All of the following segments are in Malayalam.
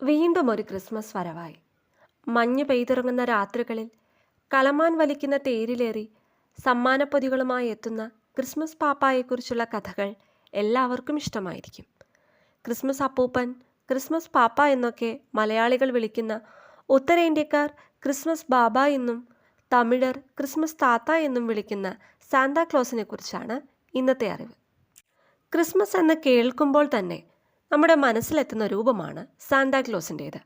വീണ്ടും ഒരു ക്രിസ്മസ് വരവായി. മഞ്ഞ് പെയ്തിറങ്ങുന്ന രാത്രികളിൽ കലമാൻ വലിക്കുന്ന തേരിലേറി സമ്മാനപ്പൊതികളുമായി എത്തുന്ന ക്രിസ്മസ് പാപ്പായെക്കുറിച്ചുള്ള കഥകൾ എല്ലാവർക്കും ഇഷ്ടമായിരിക്കും. ക്രിസ്മസ് അപ്പൂപ്പൻ ക്രിസ്മസ് പാപ്പ എന്നൊക്കെ മലയാളികൾ വിളിക്കുന്ന ഉത്തരേന്ത്യക്കാർ ക്രിസ്മസ് ബാബ എന്നും തമിഴർ ക്രിസ്മസ് താത്ത എന്നും വിളിക്കുന്ന സാന്താക്ലോസിനെ കുറിച്ചാണ് ഇന്നത്തെ അറിവ്. ക്രിസ്മസ് എന്ന് കേൾക്കുമ്പോൾ തന്നെ നമ്മുടെ മനസ്സിലെത്തുന്ന രൂപമാണ് സാന്താക്ലോസിന്റേത്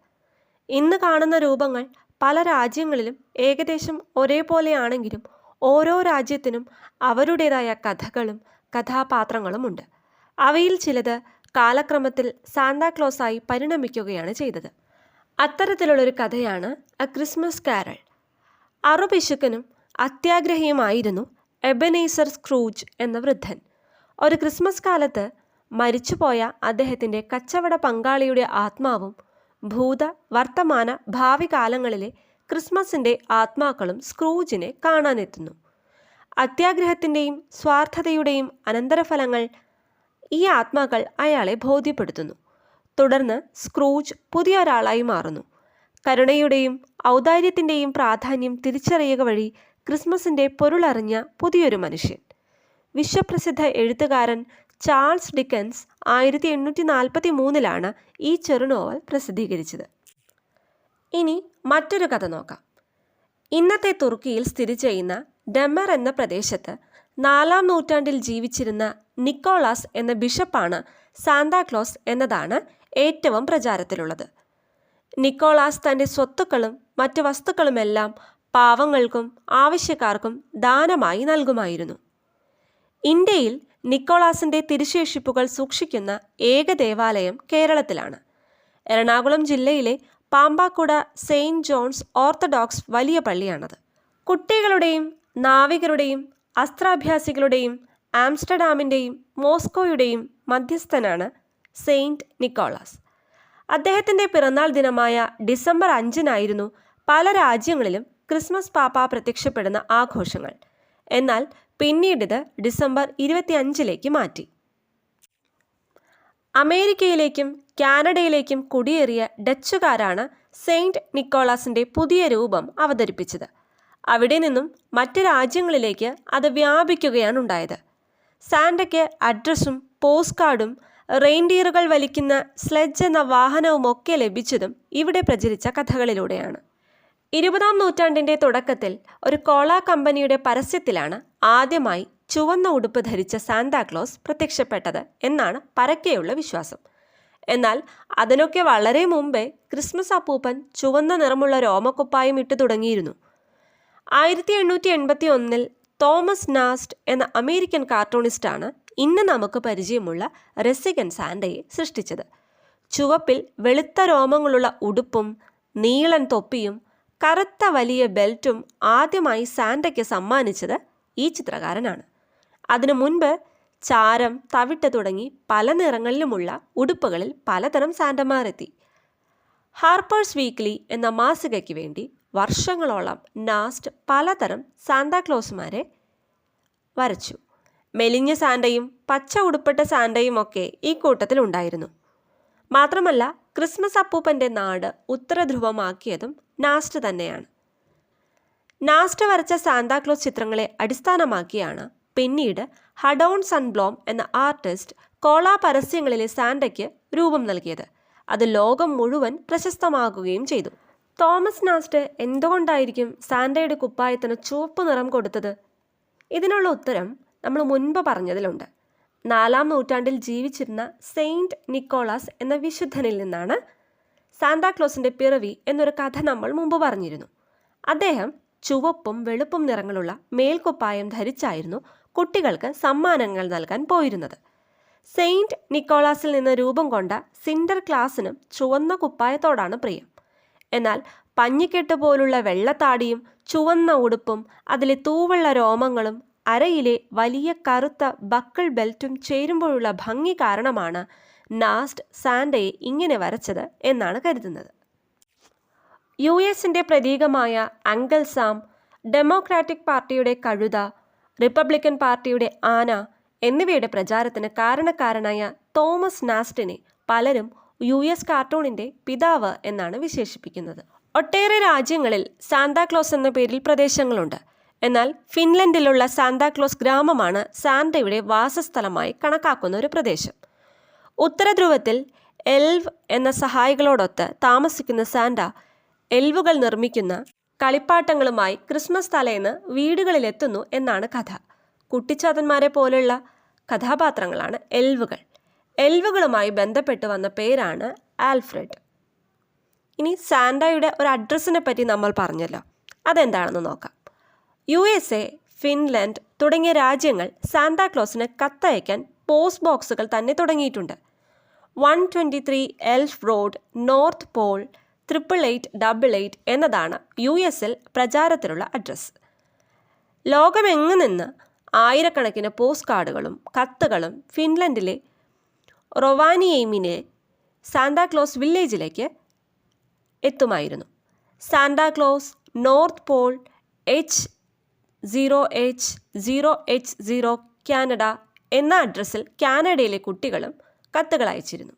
ഇന്ന് കാണുന്ന രൂപങ്ങൾ പല രാജ്യങ്ങളിലും ഏകദേശം ഒരേപോലെയാണെങ്കിലും ഓരോ രാജ്യത്തിനും അവരുടേതായ കഥകളും കഥാപാത്രങ്ങളുമുണ്ട് അവയിൽ ചിലത് കാലക്രമത്തിൽ സാന്താക്ലോസായി പരിണമിക്കുകയാണ് ചെയ്തത്. അത്തരത്തിലുള്ളൊരു കഥയാണ് എ ക്രിസ്മസ് കാരൾ അറുപിശുക്കനും അത്യാഗ്രഹിയുമായിരുന്നു എബനേസർ സ്ക്രൂജ് എന്ന വൃദ്ധൻ. ഒരു ക്രിസ്മസ് കാലത്ത് മരിച്ചുപോയ അദ്ദേഹത്തിന്റെ കച്ചവട പങ്കാളിയുടെ ആത്മാവും ഭൂത വർത്തമാന ഭാവി കാലങ്ങളിലെ ക്രിസ്മസിന്റെ ആത്മാക്കളും സ്ക്രൂജിനെ കാണാനെത്തുന്നു. അത്യാഗ്രഹത്തിന്റെയും സ്വാർത്ഥതയുടെയും അനന്തരഫലങ്ങൾ ഈ ആത്മാക്കൾ അയാളെ ബോധ്യപ്പെടുത്തുന്നു. തുടർന്ന് സ്ക്രൂജ് പുതിയൊരാളായി മാറുന്നു. കരുണയുടെയും ഔദാര്യത്തിന്റെയും പ്രാധാന്യം തിരിച്ചറിയുക വഴി ക്രിസ്മസിന്റെ പൊരുളറിഞ്ഞ പുതിയൊരു മനുഷ്യൻ. വിശ്വപ്രസിദ്ധ എഴുത്തുകാരൻ ചാൾസ് ഡിക്കൻസ് ആയിരത്തി എണ്ണൂറ്റി നാൽപ്പത്തി മൂന്നിലാണ് ഈ ചെറുനോവൽ പ്രസിദ്ധീകരിച്ചത്. ഇനി മറ്റൊരു കഥ നോക്കാം. ഇന്നത്തെ തുർക്കിയിൽ സ്ഥിതി ചെയ്യുന്ന ഡെമർ എന്ന പ്രദേശത്ത് നാലാം നൂറ്റാണ്ടിൽ ജീവിച്ചിരുന്ന നിക്കോളാസ് എന്ന ബിഷപ്പാണ് സാന്താക്ലോസ് എന്നതാണ് ഏറ്റവും പ്രചാരത്തിലുള്ളത്. നിക്കോളാസ് തന്റെ സ്വത്തുക്കളും മറ്റ് വസ്തുക്കളുമെല്ലാം പാവങ്ങൾക്കും ആവശ്യക്കാർക്കും ദാനമായി നൽകുമായിരുന്നു. ഇന്ത്യയിൽ നിക്കോളാസിന്റെ തിരുശേഷിപ്പുകൾ സൂക്ഷിക്കുന്ന ഏക ദേവാലയം കേരളത്തിലാണ്. എറണാകുളം ജില്ലയിലെ പാമ്പാക്കുട സെയിന്റ് ജോൺസ് ഓർത്തഡോക്സ് വലിയ പള്ളിയാണത്. കുട്ടികളുടെയും നാവികരുടെയും അസ്ത്രാഭ്യാസികളുടെയും ആംസ്റ്റർഡാമിന്റെയും മോസ്കോയുടെയും മധ്യസ്ഥനാണ് സെയിന്റ് നിക്കോളാസ്. അദ്ദേഹത്തിന്റെ പിറന്നാൾ ദിനമായ ഡിസംബർ അഞ്ചിനായിരുന്നു പല രാജ്യങ്ങളിലും ക്രിസ്മസ് പാപ്പ പ്രത്യക്ഷപ്പെടുന്ന ആഘോഷങ്ങൾ. എന്നാൽ പിന്നീടിത് ഡിസംബർ ഇരുപത്തിയഞ്ചിലേക്ക് മാറ്റി. അമേരിക്കയിലേക്കും കാനഡയിലേക്കും കുടിയേറിയ ഡച്ചുകാരാണ് സെയിന്റ് നിക്കോളാസിന്റെ പുതിയ രൂപം അവതരിപ്പിച്ചത്. അവിടെ നിന്നും മറ്റ് രാജ്യങ്ങളിലേക്ക് അത് വ്യാപിക്കുകയാണ് ഉണ്ടായത്. സാൻഡയ്ക്ക് അഡ്രസ്സും പോസ്റ്റ് കാർഡും റെയിൻഡിയറുകൾ വലിക്കുന്ന സ്ലെഡ്ജ് എന്ന വാഹനവുമൊക്കെ ലഭിച്ചതും ഇവിടെ പ്രചരിച്ച കഥകളിലൂടെയാണ്. ഇരുപതാം നൂറ്റാണ്ടിന്റെ തുടക്കത്തിൽ ഒരു കോള കമ്പനിയുടെ പരസ്യത്തിലാണ് ആദ്യമായി ചുവന്ന ഉടുപ്പ് ധരിച്ച സാന്താക്ലോസ് പ്രത്യക്ഷപ്പെട്ടത് എന്നാണ് പരക്കെയുള്ള വിശ്വാസം. എന്നാൽ അതിനൊക്കെ വളരെ മുമ്പേ ക്രിസ്മസ് അപ്പൂപ്പൻ ചുവന്ന നിറമുള്ള രോമക്കുപ്പായം ഇട്ടു തുടങ്ങിയിരുന്നു. ആയിരത്തി എണ്ണൂറ്റി എൺപത്തി ഒന്നിൽ തോമസ് നാസ്റ്റ് എന്ന അമേരിക്കൻ കാർട്ടൂണിസ്റ്റാണ് ഇന്ന് നമുക്ക് പരിചയമുള്ള രസികൻ സാന്റയെ സൃഷ്ടിച്ചത്. ചുവപ്പിൽ വെളുത്ത രോമങ്ങളുള്ള ഉടുപ്പും നീളൻ തൊപ്പിയും കറുത്ത വലിയ ബെൽറ്റും ആദ്യമായി സാന്റയ്ക്ക് സമ്മാനിച്ചത് ഈ ചിത്രകാരനാണ്. അതിനു മുൻപ് ചാരം തവിട്ട് തുടങ്ങി പല നിറങ്ങളിലുമുള്ള ഉടുപ്പുകളിൽ പലതരം സാൻഡമാരെത്തി ഹാർപ്പേഴ്സ് വീക്ക്ലി എന്ന മാസികയ്ക്ക് വേണ്ടി വർഷങ്ങളോളം നാസ്റ്റ് പലതരം സാന്താക്ലോസുമാരെ വരച്ചു. മെലിഞ്ഞ സാന്റയും പച്ച ഉടുപ്പിട്ട സാന്റയും ഒക്കെ ഈ കൂട്ടത്തിൽ ഉണ്ടായിരുന്നു മാത്രമല്ല ക്രിസ്മസ് അപ്പൂപ്പന്റെ നാട് ഉത്തരധ്രുവമാക്കിയതും നാസ്റ്റ് തന്നെയാണ്. നാസ്റ്റ് വരച്ച സാന്താക്ലോസ് ചിത്രങ്ങളെ അടിസ്ഥാനമാക്കിയാണ് പിന്നീട് ഹഡോൺ സൺബ്ലോം എന്ന ആർട്ടിസ്റ്റ് കോള പരസ്യങ്ങളിലെ സാന്റയ്ക്ക് രൂപം നൽകിയത്. അത് ലോകം മുഴുവൻ പ്രശസ്തമാകുകയും ചെയ്തു. തോമസ് നാസ്റ്റ് എന്തുകൊണ്ടായിരിക്കും സാന്റയുടെ കുപ്പായത്തിന് ചുവപ്പ് നിറം കൊടുത്തത്? ഇതിനുള്ള ഉത്തരം നമ്മൾ മുൻപ് പറഞ്ഞതിലുണ്ട്. നാലാം നൂറ്റാണ്ടിൽ ജീവിച്ചിരുന്ന സെയിന്റ് നിക്കോളാസ് എന്ന വിശുദ്ധനിൽ നിന്നാണ് സാന്താക്ലോസിന്റെ പിറവി എന്നൊരു കഥ നമ്മൾ മുമ്പ് പറഞ്ഞിരുന്നു. അദ്ദേഹം ചുവപ്പും വെളുപ്പും നിറങ്ങളുള്ള മേൽക്കുപ്പായം ധരിച്ചായിരുന്നു കുട്ടികൾക്ക് സമ്മാനങ്ങൾ നൽകാൻ പോയിരുന്നത്. സെയിന്റ് നിക്കോളാസിൽ നിന്ന് രൂപം കൊണ്ട സിൻഡർ ക്ലാസിനും ചുവന്ന കുപ്പായത്തോടാണ് പ്രിയം. എന്നാൽ പഞ്ഞിക്കെട്ട് പോലുള്ള വെള്ളത്താടിയും ചുവന്ന ഉടുപ്പും അതിലെ തൂവുള്ള രോമങ്ങളും അരയിലെ വലിയ കറുത്ത ബക്കിൾ ബെൽറ്റും ചേരുമ്പോഴുള്ള ഭംഗി കാരണമാണ് നാസ്റ്റ് സാൻഡയെ ഇങ്ങനെ വരച്ചത് എന്നാണ് കരുതുന്നത്. യു എസിന്റെ പ്രതീകമായ അങ്കിൾ സാം ഡെമോക്രാറ്റിക് പാർട്ടിയുടെ കഴുത റിപ്പബ്ലിക്കൻ പാർട്ടിയുടെ ആന എന്നിവയുടെ പ്രചാരത്തിന് കാരണക്കാരനായ തോമസ് നാസ്റ്റിനെ പലരും യു എസ് കാർട്ടൂണിന്റെ പിതാവ് എന്നാണ് വിശേഷിപ്പിക്കുന്നത്. ഒട്ടേറെ രാജ്യങ്ങളിൽ സാന്താക്ലോസ് എന്ന പേരിൽ പ്രദേശങ്ങളുണ്ട്. എന്നാൽ ഫിൻലൻഡിലുള്ള സാന്താക്ലോസ് ഗ്രാമമാണ് സാന്തയുടെ വാസസ്ഥലമായി കണക്കാക്കുന്ന ഒരു പ്രദേശം. ഉത്തരധ്രുവത്തിൽ എൽവ് എന്ന സഹായികളോടൊത്ത് താമസിക്കുന്ന സാന്റ എൽവുകൾ നിർമ്മിക്കുന്ന കളിപ്പാട്ടങ്ങളുമായി ക്രിസ്മസ് തലേന്ന് വീടുകളിലെത്തുന്നു എന്നാണ് കഥ. കുട്ടിച്ചാത്തന്മാരെ പോലെയുള്ള കഥാപാത്രങ്ങളാണ് എൽവുകൾ. എൽവുകളുമായി ബന്ധപ്പെട്ട് വന്ന പേരാണ് ആൽഫ്രഡ്. ഇനി സാന്റയുടെ ഒരു അഡ്രസ്സിനെ പറ്റി നമ്മൾ പറഞ്ഞല്ലോ. അതെന്താണെന്ന് നോക്കാം. യു എസ് എ ഫിൻലൻഡ് തുടങ്ങിയ രാജ്യങ്ങൾ സാന്താക്ലോസിന് കത്തയക്കാൻ പോസ്റ്റ് ബോക്സുകൾ തന്നെ തുടങ്ങിയിട്ടുണ്ട്. One twenty three elf road north pole triple eight double eight എന്നതാണ് യു എസിൽ പ്രചാരത്തിലുള്ള അഡ്രസ്സ്. ലോകമെങ്ങു നിന്ന് ആയിരക്കണക്കിന് പോസ്റ്റ് കാർഡുകളും കത്തുകളും ഫിൻലൻഡിലെ റൊവാനിയേമിനെ സാന്താക്ലോസ് വില്ലേജിലേക്ക് എത്തുമായിരുന്നു. Santa Claus North Pole H zero H zero H zero Canada എന്ന അഡ്രസ്സിൽ കാനഡയിലെ കുട്ടികളും കത്തുകൾ അയച്ചിരുന്നു.